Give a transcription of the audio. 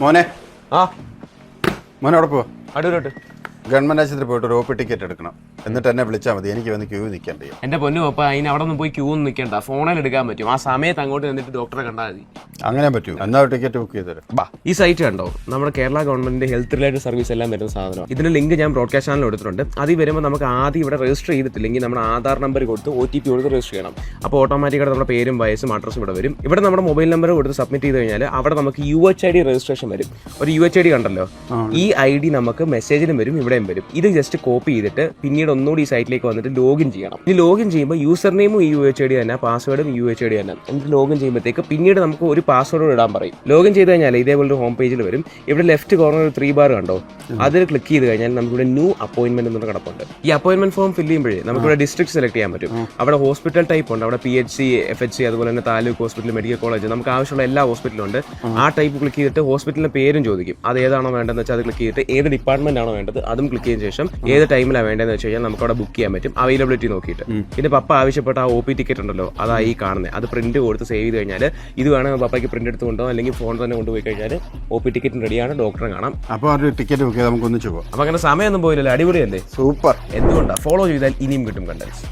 മോനെ. ആ. മോനെ അവിടെ പോവാ അടൂരോട്ട്. ഗവൺമെന്റ് ആശുപത്രി പോയിട്ട് ഒരു ഒ ടിക്കറ്റ് എടുക്കണം. എന്നിട്ട് എന്നെ വിളിച്ചാൽ മതി. എനിക്ക് വന്ന് ക്യൂ നിൽക്കേണ്ടി എന്റെ പൊന്നു പപ്പ അതിന് അവിടെ ഒന്നും പോയി ക്യൂ ഒന്നും നിൽക്കണ്ട ഫോണിൽ എടുക്കാൻ പറ്റും. ആ സമയത്ത് അങ്ങോട്ട് നിന്നിട്ട് ഡോക്ടറെ കണ്ടാൽ മതി. അങ്ങനെ പറ്റൂ. എന്നാ ടിക്കറ്റ് ബുക്ക് ചെയ്ത് തരാം ബാ ഈ സൈറ്റ് കണ്ടോ? നമ്മുടെ കേരള ഗവൺമെന്റിന്റെ ഹെൽത്ത് റിലേറ്റഡ് സർവീസ് എല്ലാം വരുന്ന സാധനം. ഇതിന്റെ ലിങ്ക് ഞാൻ ബ്രോഡ്കാസ്റ്റ് ചാനൽ എടുത്തിട്ടുണ്ട് അതിൽ വരുമ്പോൾ നമുക്ക് ആദ്യം ഇവിടെ രജിസ്റ്റർ ചെയ്തിട്ടില്ലെങ്കിൽ നമ്മുടെ ആധാർ നമ്പർ കൊടുത്ത് ഒ ടി പി കൊടുത്ത് രജിസ്റ്റർ ചെയ്യണം. അപ്പോൾ ഓട്ടോമാറ്റിക്കായിട്ട് നമ്മുടെ പേരും വയസ്സും അഡ്രസ്സും ഇവിടെ വരും. ഇവിടെ നമ്മുടെ മൊബൈൽ നമ്പർ കൊടുത്ത് സബ്മിറ്റ് ചെയ്ത് കഴിഞ്ഞാൽ അവിടെ നമുക്ക് U H I D registration വരും. ഒരു യു എച്ച് ഐ ഡി കണ്ടല്ലോ? ഈ ഐ ഡി നമുക്ക് മെസ്സേജിലും വരും ഇവിടെയും വരും. ഇത് ജസ്റ്റ് കോപ്പി ചെയ്തിട്ട് പിന്നീട് ഒന്നുകൂടി ഈ സൈറ്റിലേക്ക് വന്നിട്ട് ലോഗിൻ ചെയ്യണം. ഈ ലോഗിൻ ചെയ്യുമ്പോൾ യൂസർ നെയിമും യു എച്ച് ഐ ഡി തന്നെ പാസ്വേഡും യു എച്ച് ഐ ഡി തന്നെ. എന്നിട്ട് ലോഗിൻ ചെയ്യുമ്പോഴത്തേക്ക് പിന്നീട് നമുക്ക് ഒരു പാസ്വേഡ് ഇടാൻ പറയും. ലോഗിൻ ചെയ്ത് കഴിഞ്ഞാൽ ഇതേപോലെ ഒരു ഹോം പേജിൽ വരും. ഇവിടെ ലെഫ്റ്റ് കോർണർ ത്രീ ബാർ കണ്ടോ? അതിൽ ക്ലിക്ക് ചെയ്ത് കഴിഞ്ഞാൽ നമുക്കിവിടെ ന്യൂ അപ്പോയിന്റ്മെന്റ് എന്നൊരു കിടപ്പുണ്ട്. ഈ അപ്പോയിന്റ്മെന്റ് ഫോം ഫില്ല് ചെയ്യുമ്പോഴേ നമുക്കിവിടെ ഡിസ്ട്രിക്ട് സെലക്ട് ചെയ്യാൻ പറ്റും. അവിടെ ഹോസ്പിറ്റൽ ടൈപ്പ് ഉണ്ട്. അവിടെ P H C F H C അതുപോലെ തന്നെ താലൂക്ക് ഹോസ്പിറ്റൽ മെഡിക്കൽ കോളേജ് നമുക്ക് ആവശ്യമുള്ള എല്ലാ ഹോസ്പിറ്റലും ഉണ്ട്. ആ. ടൈപ്പ് ക്ലിക്ക് ചെയ്തിട്ട് ഹോസ്പിറ്റലിന്റെ പേരും ചോദിക്കും. അത് ഏതാണോ വേണ്ടതെന്ന് വെച്ചാൽ അത് ക്ലിക്ക് ചെയ്തിട്ട് ഏത് ഡിപ്പാർട്ട്മെന്റ് ആണോ വേണ്ടത് അതും ക്ലിക്ക് ചെയ്തതിനു ശേഷം ഏത് ടൈമിലാണ് വേണ്ടതെന്ന് വെച്ച് കഴിഞ്ഞാൽ നമുക്ക് അവിടെ ബുക്ക് ചെയ്യാൻ പറ്റും. അവൈലബിലിറ്റി നോക്കിയിട്ട്. പിന്നെ പപ്പ ആവശ്യപ്പെട്ട ആ ഒ പി ടിക്കറ്റ് ഉണ്ടല്ലോ അതാ ഈ കാണുന്നത് അത് പ്രിന്റ് കൊടുത്ത് സേവ് ചെയ്ത് കഴിഞ്ഞാൽ ഇത് വേണമെങ്കിൽ പപ്പയ്ക്ക് പ്രിന്റ് എടുത്ത് കൊണ്ടോ അല്ലെങ്കിൽ ഫോൺ തന്നെ കൊണ്ടുപോയി കഴിഞ്ഞാൽ ഒ പി ടിക്കറ്റ് റെഡിയാണ് ഡോക്ടറെ കാണാം. അപ്പോൾ ടിക്കറ്റ് ബുക്ക് ചെയ്ത് നമുക്ക് ഒന്നിച്ച് പോവാം അപ്പൊ അങ്ങനെ സമയമൊന്നും പോയില്ലല്ലോ. അടിപൊളിയല്ലേ? സൂപ്പർ. എന്തുകൊണ്ടാണ് ഫോളോ ചെയ്താൽ ഇനിയും കിട്ടും കണ്ടൻസ്